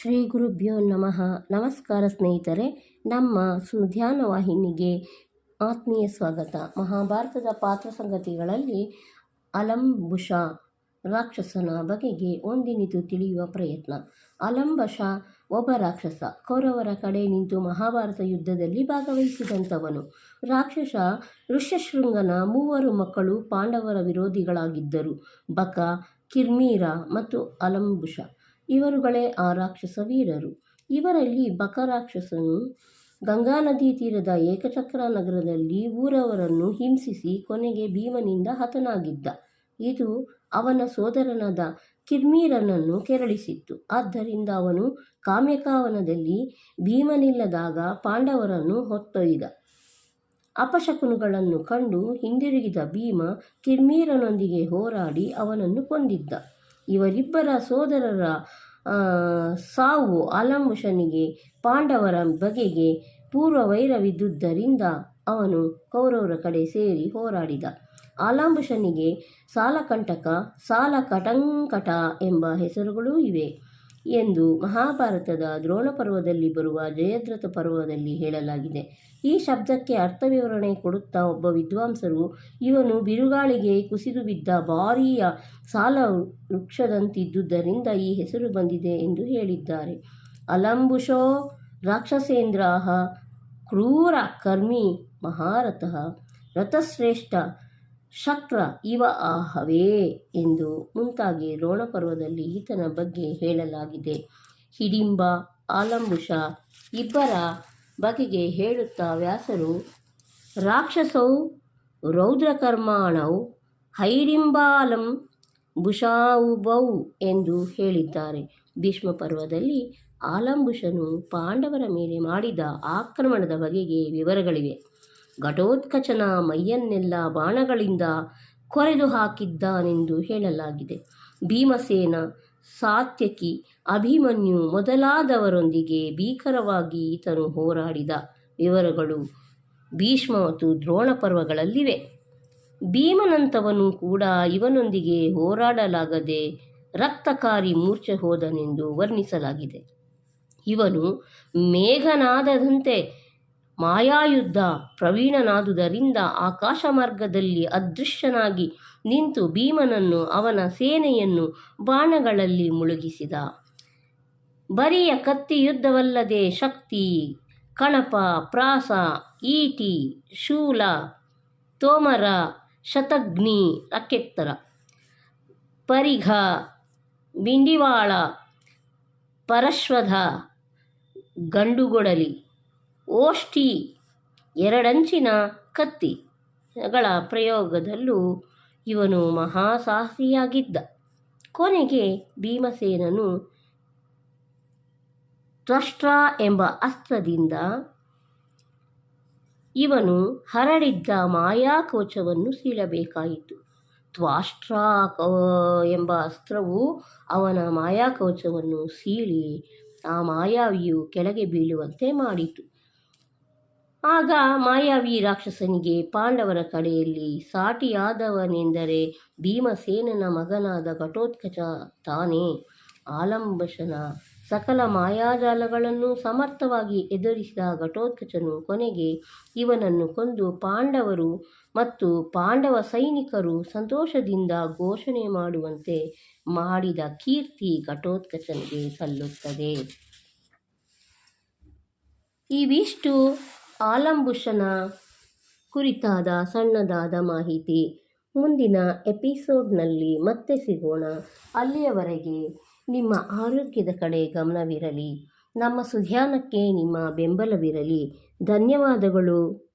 ಶ್ರೀ ಗುರುಭ್ಯೋ ನಮಃ. ನಮಸ್ಕಾರ ಸ್ನೇಹಿತರೆ, ನಮ್ಮ ಸುಧ್ಯಾನ ವಾಹಿನಿಗೆ ಆತ್ಮೀಯ ಸ್ವಾಗತ. ಮಹಾಭಾರತದ ಪಾತ್ರ ಸಂಗತಿಗಳಲ್ಲಿ ಅಲಂಬುಷ ರಾಕ್ಷಸನ ಬಗೆಗೆ ಒಂದಿನಿತು ತಿಳಿಯುವ ಪ್ರಯತ್ನ. ಅಲಂಬಷ ಒಬ್ಬ ರಾಕ್ಷಸ. ಕೌರವರ ಕಡೆ ನಿಂತು ಮಹಾಭಾರತ ಯುದ್ಧದಲ್ಲಿ ಭಾಗವಹಿಸಿದಂಥವನು. ರಾಕ್ಷಸ ಋಷ್ಯಶೃಂಗನ ಮೂವರು ಮಕ್ಕಳು ಪಾಂಡವರ ವಿರೋಧಿಗಳಾಗಿದ್ದರು. ಬಕ, ಕಿರ್ಮೀರ ಮತ್ತು ಅಲಂಬುಷ. ಇವರುಗಳೇ ಆ ರಾಕ್ಷಸ ವೀರರು. ಇವರಲ್ಲಿ ಬಕ ರಾಕ್ಷಸನು ಗಂಗಾ ನದಿ ತೀರದ ಏಕಚಕ್ರ ನಗರದಲ್ಲಿ ಊರವರನ್ನು ಹಿಂಸಿಸಿ ಕೊನೆಗೆ ಭೀಮನಿಂದ ಹತನಾಗಿದ್ದ. ಇದು ಅವನ ಸೋದರನಾದ ಕಿರ್ಮೀರನನ್ನು ಕೆರಳಿಸಿತ್ತು. ಆದ್ದರಿಂದ ಅವನು ಕಾಮ್ಯಕಾವನದಲ್ಲಿ ಭೀಮನಿಲ್ಲದಾಗ ಪಾಂಡವರನ್ನು ಹೊತ್ತೊಯ್ದ. ಅಪಶಕುನುಗಳನ್ನು ಕಂಡು ಹಿಂದಿರುಗಿದ ಭೀಮ ಕಿರ್ಮೀರನೊಂದಿಗೆ ಹೋರಾಡಿ ಅವನನ್ನು ಕೊಂದಿದ್ದ. ಇವರಿಬ್ಬರ ಸೋದರರ ಸಾವು ಆಲಂಬುಷನಿಗೆ ಪಾಂಡವರ ಬಗೆಗೆ ಪೂರ್ವ ವೈರವಿದ್ದುದರಿಂದ ಅವನು ಕೌರವರ ಕಡೆ ಸೇರಿ ಹೋರಾಡಿದ. ಆಲಾಂಬುಷನಿಗೆ ಸಾಲಕಂಟಕ, ಸಾಲಕಟಂಕಟ ಎಂಬ ಹೆಸರುಗಳೂ ಇವೆ. ಎಂದು ಮಹಾಭಾರತದ ದ್ರೋಣ ಪರ್ವದಲ್ಲಿ ಬರುವ ಜಯದ್ರಥ ಪರ್ವದಲ್ಲಿ ಹೇಳಲಾಗಿದೆ. ಈ ಶಬ್ದಕ್ಕೆ ಅರ್ಥ ವಿವರಣೆ ಕೊಡುತ್ತಾ ಒಬ್ಬ ವಿದ್ವಾಂಸರು, ಇವನು ಬಿರುಗಾಳಿಗೆ ಕುಸಿದು ಬಿದ್ದ ಭಾರೀಯ ಸಾಲ ವೃಕ್ಷದಂತಿದ್ದುದರಿಂದ ಈ ಹೆಸರು ಬಂದಿದೆ ಎಂದು ಹೇಳಿದ್ದಾರೆ. ಅಲಂಬುಷೋ ರಾಕ್ಷಸೇಂದ್ರಾಹ ಕ್ರೂರ ಕರ್ಮಿ ಮಹಾರಥಃ ರಥಶ್ರೇಷ್ಠ ಶಕ್ರ ಇವ ಆಹವೇ ಎಂದು ಮುಂತಾಗಿ ರೋಣಪರ್ವದಲ್ಲಿ ಈತನ ಬಗ್ಗೆ ಹೇಳಲಾಗಿದೆ. ಹಿಡಿಂಬ, ಆಲಂಬುಷ ಇಬ್ಬರ ಬಗೆಗೆ ಹೇಳುತ್ತಾ ವ್ಯಾಸರು, ರಾಕ್ಷಸೌ, ರೌದ್ರಕರ್ಮಾಣೌ ಹೈಡಿಂಬಾಲಂ ಬುಷಾವುಬೌ ಎಂದು ಹೇಳಿದ್ದಾರೆ. ಭೀಷ್ಮ ಪರ್ವದಲ್ಲಿ ಆಲಂಬುಷನು ಪಾಂಡವರ ಮೇಲೆ ಮಾಡಿದ ಆಕ್ರಮಣದ ಬಗೆಗೆ ವಿವರಗಳಿವೆ. ಘಟೋತ್ಕಚನ ಮೈಯನ್ನೆಲ್ಲ ಬಾಣಗಳಿಂದ ಕೊರೆದು ಹಾಕಿದ್ದಾನೆಂದು ಹೇಳಲಾಗಿದೆ. ಭೀಮಸೇನ ಸಾತ್ಯಕಿ ಅಭಿಮನ್ಯು ಮೊದಲಾದವರೊಂದಿಗೆ ಭೀಕರವಾಗಿ ಈತನು ಹೋರಾಡಿದ. ವಿವರಗಳು ಭೀಷ್ಮ ಮತ್ತು ದ್ರೋಣ ಪರ್ವಗಳಲ್ಲಿವೆ ಭೀಮನಂತವನು ಕೂಡ ಇವನೊಂದಿಗೆ ಹೋರಾಡಲಾಗದೆ ರಕ್ತಕಾರಿ ಮೂರ್ಛೆ ಹೋದನೆಂದು ವರ್ಣಿಸಲಾಗಿದೆ. ಇವನು ಮೇಘನಾದದಂತೆ ಮಾಯಾಯುದ್ಧ ಪ್ರವೀಣನಾದುದರಿಂದ ಆಕಾಶ ಮಾರ್ಗದಲ್ಲಿ ಅದೃಶ್ಯನಾಗಿ ನಿಂತು ಭೀಮನನ್ನು ಅವನ ಸೇನೆಯನ್ನು ಬಾಣಗಳಲ್ಲಿ ಮುಳುಗಿಸಿದ. ಬರಿಯ ಕತ್ತಿ ಯುದ್ಧವಲ್ಲದೆ ಶಕ್ತಿ, ಕಣಪ, ಪ್ರಾಸ, ಈಟಿ, ಶೂಲ, ತೋಮರ ಶತಗ್ನಿ ರಕ್ಕೆತ್ತರ, ಪರಿಘ, ಬಿಂಡಿವಾಳ, ಪರಶ್ವಧ, ಗಂಡುಗೊಡಲಿ. ಓಷ್ಠಿ, ಎರಡಂಚಿನ ಕತ್ತಿಗಳ ಪ್ರಯೋಗದಲ್ಲೂ ಇವನು ಮಹಾಸಾಹಸಿಯಾಗಿದ್ದ. ಕೊನೆಗೆ ಭೀಮಸೇನನು ತ್ವಷ್ಟ್ರ ಎಂಬ ಅಸ್ತ್ರದಿಂದ ಇವನು ಹರಡಿದ್ದ ಮಾಯಾಕವಚವನ್ನು ಸೀಳಬೇಕಾಯಿತು. ತ್ವಾಷ್ಟ್ರ ಎಂಬ ಅಸ್ತ್ರವು ಅವನ ಮಾಯಾಕವಚವನ್ನು ಸೀಳಿ ಆ ಮಾಯಾವಿಯು ಕೆಳಗೆ ಬೀಳುವಂತೆ ಮಾಡಿತು. ಆಗ ಮಾಯಾವಿ ರಾಕ್ಷಸನಿಗೆ ಪಾಂಡವರ ಕಡೆಯಲ್ಲಿ ಸಾಟಿಯಾದವನೆಂದರೆ ಭೀಮಸೇನನ ಮಗನಾದ ಘಟೋತ್ಕಚ ತಾನೇ. ಆಲಂಬಶನ ಸಕಲ ಮಾಯಾಜಾಲಗಳನ್ನು ಸಮರ್ಥವಾಗಿ ಎದುರಿಸಿದ ಘಟೋತ್ಕಚನು ಕೊನೆಗೆ ಇವನನ್ನು ಕೊಂದು ಪಾಂಡವರು ಮತ್ತು ಪಾಂಡವ ಸೈನಿಕರು ಸಂತೋಷದಿಂದ ಘೋಷಣೆ ಮಾಡುವಂತೆ ಮಾಡಿದ ಕೀರ್ತಿ ಘಟೋತ್ಕಚನಿಗೆ ಸಲ್ಲುತ್ತದೆ. ಇವಿಷ್ಟು ಆಲಂಬುಷನ ಕುರಿತಾದ ಸಣ್ಣದಾದ ಮಾಹಿತಿ. ಮುಂದಿನ ಎಪಿಸೋಡ್ನಲ್ಲಿ ಮತ್ತೆ ಸಿಗೋಣ. ಅಲ್ಲಿಯವರೆಗೆ ನಿಮ್ಮ ಆರೋಗ್ಯದ ಕಡೆ ಗಮನವಿರಲಿ. ನಮ್ಮ ಸುಧ್ಯಾನಕ್ಕೆ ನಿಮ್ಮ ಬೆಂಬಲವಿರಲಿ. ಧನ್ಯವಾದಗಳು.